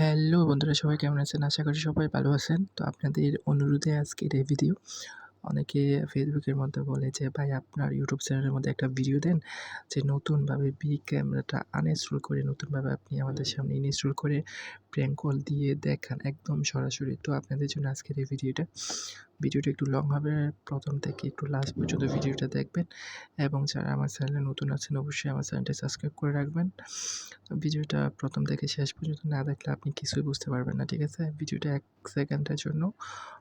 Hello বন্ধুরা সবাই কেমন আছেন? আশা করি সবাই ভালো আছেন। তো আপনাদের অনুরোধে আজকের এই ভিডিও অনেকে ফেসবুকের মধ্যে বলে যে ভাই আপনার ইউটিউব চ্যানেলের মধ্যে একটা ভিডিও দেন যে নতুনভাবে বি ক্যামেরাটা আনইনস্টল করে নতুনভাবে আপনি আমাদের সামনে ইনস্টল করে প্র্যাঙ্ক কল দিয়ে দেখান একদম সরাসরি। তো আপনাদের জন্য আজকের এই ভিডিওটা ভিডিওটা একটু লং হবে প্রথম থেকে একটু লাস্ট পর্যন্ত ভিডিওটা দেখবেন এবং যারা আমার চ্যানেলে নতুন আছেন অবশ্যই আমার চ্যানেলটা সাবস্ক্রাইব করে রাখবেন। ভিডিওটা প্রথম থেকে শেষ পর্যন্ত না দেখলে আপনি কিছুই বুঝতে পারবেন না ঠিক আছে? ভিডিওটা এক সেকেন্ডের জন্য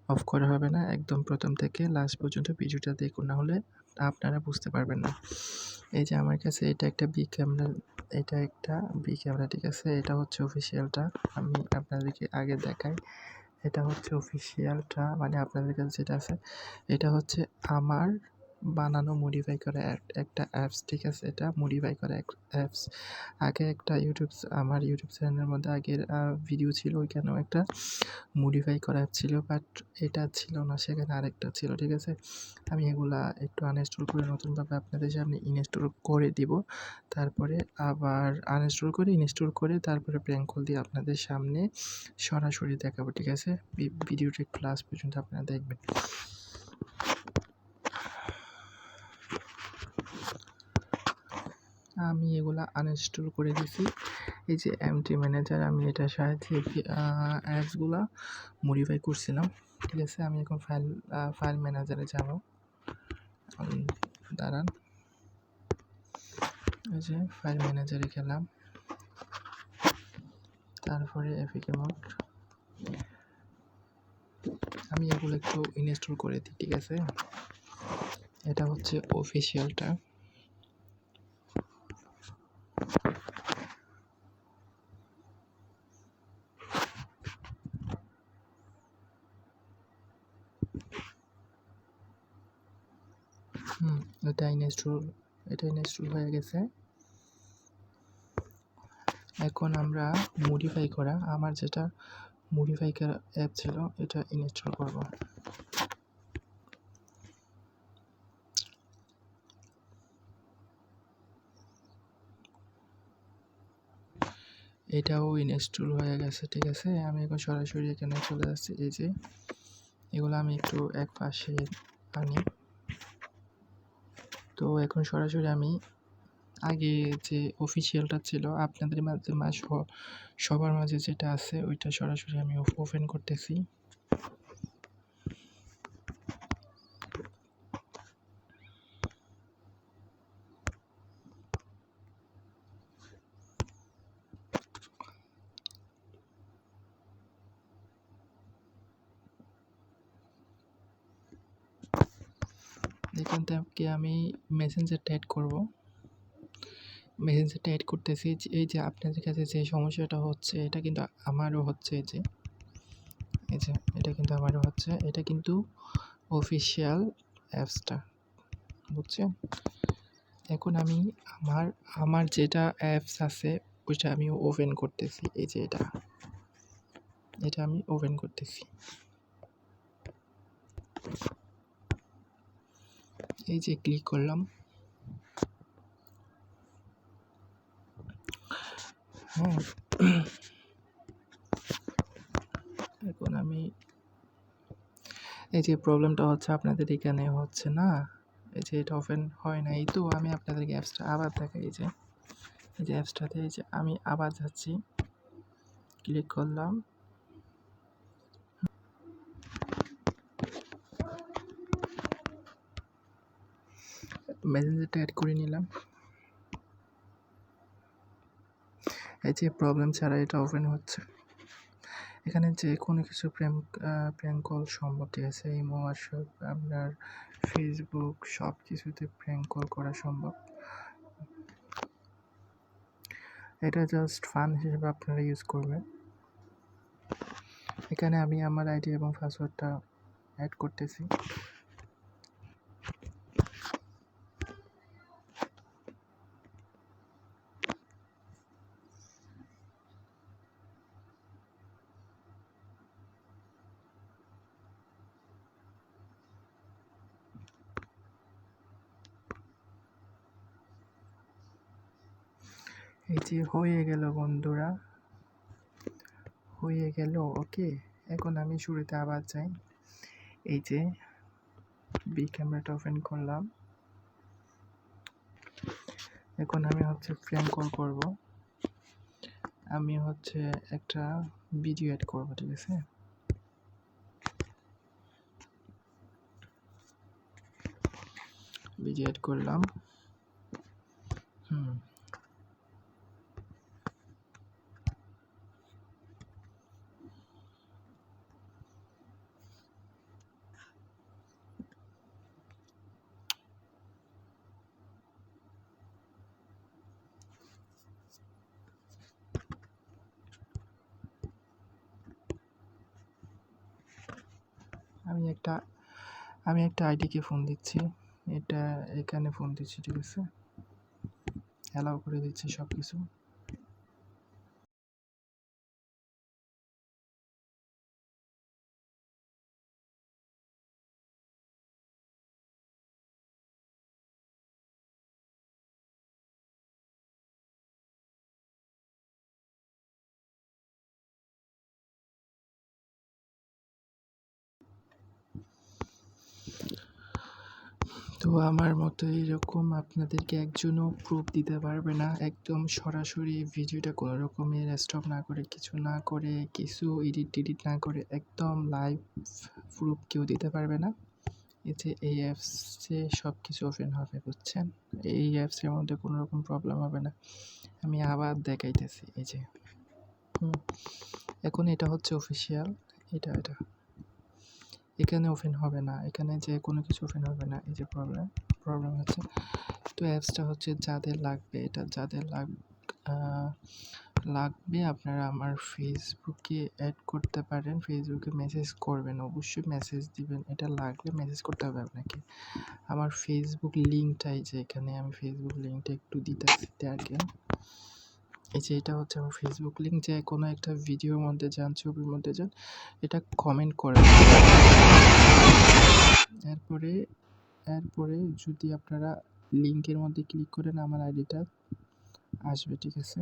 অফ করা হবে না, একদম প্রথম থেকে লাস্ট পর্যন্ত ভিডিওটা দেখুন না হলে আপনারা বুঝতে পারবেন না। এই যে আমার কাছে এটা একটা বি ক্যামেরা এটা একটা বি ক্যামেরা ঠিক আছে? এটা হচ্ছে অফিসিয়ালটা আমি আপনাদেরকে আগে দেখাই। এটা হচ্ছে অফিসিয়ালটা মানে আপনাদের কাছে যেটা আছে, এটা হচ্ছে আমার বানানো মডিফাই করা একটা অ্যাপস ঠিক আছে? এটা মডিফাই করা অ্যাপস আগে একটা ইউটিউব আমার ইউটিউব চ্যানেলের মধ্যে আগের ভিডিও ছিল, ওইখানেও একটা মডিফাই করা অ্যাপ ছিল বাট এটা ছিল না, সেখানে আরেকটা ছিল, ঠিক আছে? আমি এগুলা একটু আনইনস্টল করে নতুনভাবে আপনাদের সামনে ইনস্টল করে দিব। তারপরে আবার আনইনস্টল করে ইনস্টল করে, তারপরে প্র্যাঙ্ক দিয়ে আপনাদের সামনে সরাসরি দেখাবো, ঠিক আছে? ভিডিওটি ক্লাস পর্যন্ত আপনারা দেখবেন। আমি এগুলো আনইনস্টল করে দিছি। এই যে এমটি ম্যানেজার আমি এটার সাহায্যে অ্যাপসগুলা মডিফাই করছিলাম। ঠিক আছে, আমি এখন ফাইল ফাইল ম্যানেজারে যাব। দাঁড়ান। এই যে ফাইল ম্যানেজারে গেলাম। তারপরে এফিকে মোড আমি এগুলো একটু ইনস্টল করে দিই, ঠিক আছে? এটা হচ্ছে অফিসিয়ালটা হুম এটা ইনস্টল এটা ইনস্টল হয়ে গেছে। এখন আমরা মডিফাই করা, আমার যেটা মডিফাই করা অ্যাপ ছিল, এটা ইনস্টল করব। এটাও ইনস্টল হয়ে গেছে, ঠিক আছে? আমি এখন সরাসরি এখানে চলে যাচ্ছি, এই যে এগুলো আমি একটু এক পাশে আনি। তো এখন সরাসরি আমি আগে যে অফিসিয়ালটা ছিল, আপনাদের মাঝে মাস সবার মাঝে যেটা আছে, ওইটা সরাসরি আমি ওপেন করতেছি। এখান থেকে আমি মেসেঞ্জারটা অ্যাড করব। মেসেঞ্জারটা অ্যাড করতেছি এই যে আপনাদের কাছে যে সমস্যাটা হচ্ছে, এটা কিন্তু আমারও হচ্ছে এই যে এই যে, এটা কিন্তু আমারও হচ্ছে, এটা কিন্তু অফিসিয়াল অ্যাপসটা বুঝছেন? এখন আমি আমার আমার যেটা অ্যাপস আছে, ওইটা আমি ওপেন করতেছি, এই যে এটা এটা আমি ওপেন করতেছি। এই যে ক্লিক করলাম। হ্যাঁ। এখন আমি এই যে প্রবলেমটা হচ্ছে আপনাদের এখানে হচ্ছে না? এই যে এটা ওপেন হয় না এই তো আমি আপনাদেরকে অ্যাপসটা আবার দেখাই এই যে এই যে অ্যাপসটাতে এই যে আমি আবার যাচ্ছি। ক্লিক করলাম। মেসেঞ্জারটা অ্যাড করে নিলাম। এই যে প্রবলেম ছাড়া এটা ওপেন হচ্ছে। এখানে যে কোনো কিছু প্রেম প্র্যাঙ্ক কল সম্ভব। আছে ইমো হোয়াটসঅ্যাপ আপনার ফেসবুক সব কিছুতে প্র্যাঙ্ক কল করা সম্ভব। এটা জাস্ট ফান হিসেবে আপনারা ইউজ করবেন। এখানে আমি আমার আইডি এবং পাসওয়ার্ডটা অ্যাড করতেছি। এই যে হয়ে গেল বন্ধুরা। হয়ে গেল, ওকে? এখন আমি শুরুতে আবার যাই। এই যে বি ক্যামেরাটা ওপেন করলাম। এখন আমি হচ্ছে ফ্রেম কল করব। আমি হচ্ছে একটা ভিডিও অ্যাড করব, ঠিক আছে? ভিডিও অ্যাড করলাম। হুম। আমি একটা আমি একটা আইডিকে ফোন দিচ্ছি। এটা এখানে ফোন দিচ্ছি, ঠিক আছে? অ্যালাউ করে দিচ্ছি সব কিছু তো আমার মতো এরকম আপনাদেরকে একজনও প্রুফ দিতে পারবে না। একদম সরাসরি ভিডিওটা কোনো রকমের স্টপ না করে, কিছু না করে, কিছু এডিট টিডিট না করে একদম লাইভ প্রুফ কেউ দিতে পারবে না। যে এই অ্যাপসে সব কিছু ওপেন হবে, বুঝছেন? এই অ্যাপসের মধ্যে কোনো রকম প্রবলেম হবে না। আমি আবার দেখাইতেছি, এই যে। হুম। এখন এটা হচ্ছে অফিসিয়াল এটা এটা। এখানে ওপেন হবে না, এখানে যে কোনো কিছু ওপেন হবে না, এই যে প্রবলেম প্রবলেম হচ্ছে। তো অ্যাপসটা হচ্ছে যাদের লাগবে, এটা যাদের লাগ লাগবে আপনারা আমার ফেসবুকে অ্যাড করতে পারেন ফেসবুকে মেসেজ করবেন, অবশ্যই মেসেজ দিবেন, এটা লাগলে মেসেজ করতে হবে আপনাকে। আমার ফেসবুক লিঙ্কটাই যে এখানে, আমি ফেসবুক লিঙ্কটা একটু দিতে দেখেন। এই যে এটা হচ্ছে আমার ফেসবুক লিঙ্ক যে কোনো একটা ভিডিওর মধ্যে যান, ছবির মধ্যে যান, এটা কমেন্ট করে এরপরে এরপরে যদি আপনারা লিঙ্কের মধ্যে ক্লিক করেন, আমার আইডিটা আসবে, ঠিক আছে?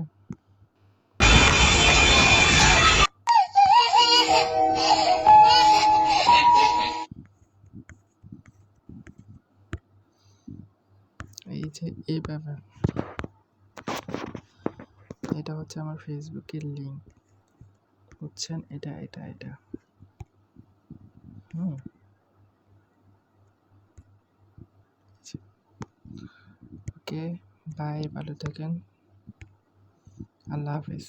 এই যে, এই ব্যাপার। এটা হচ্ছে আমার ফেসবুকের লিঙ্ক বুঝছেন? এটা এটা এটা। হুম। ওকে বাই ভালো থাকেন। আল্লাহ হাফিজ।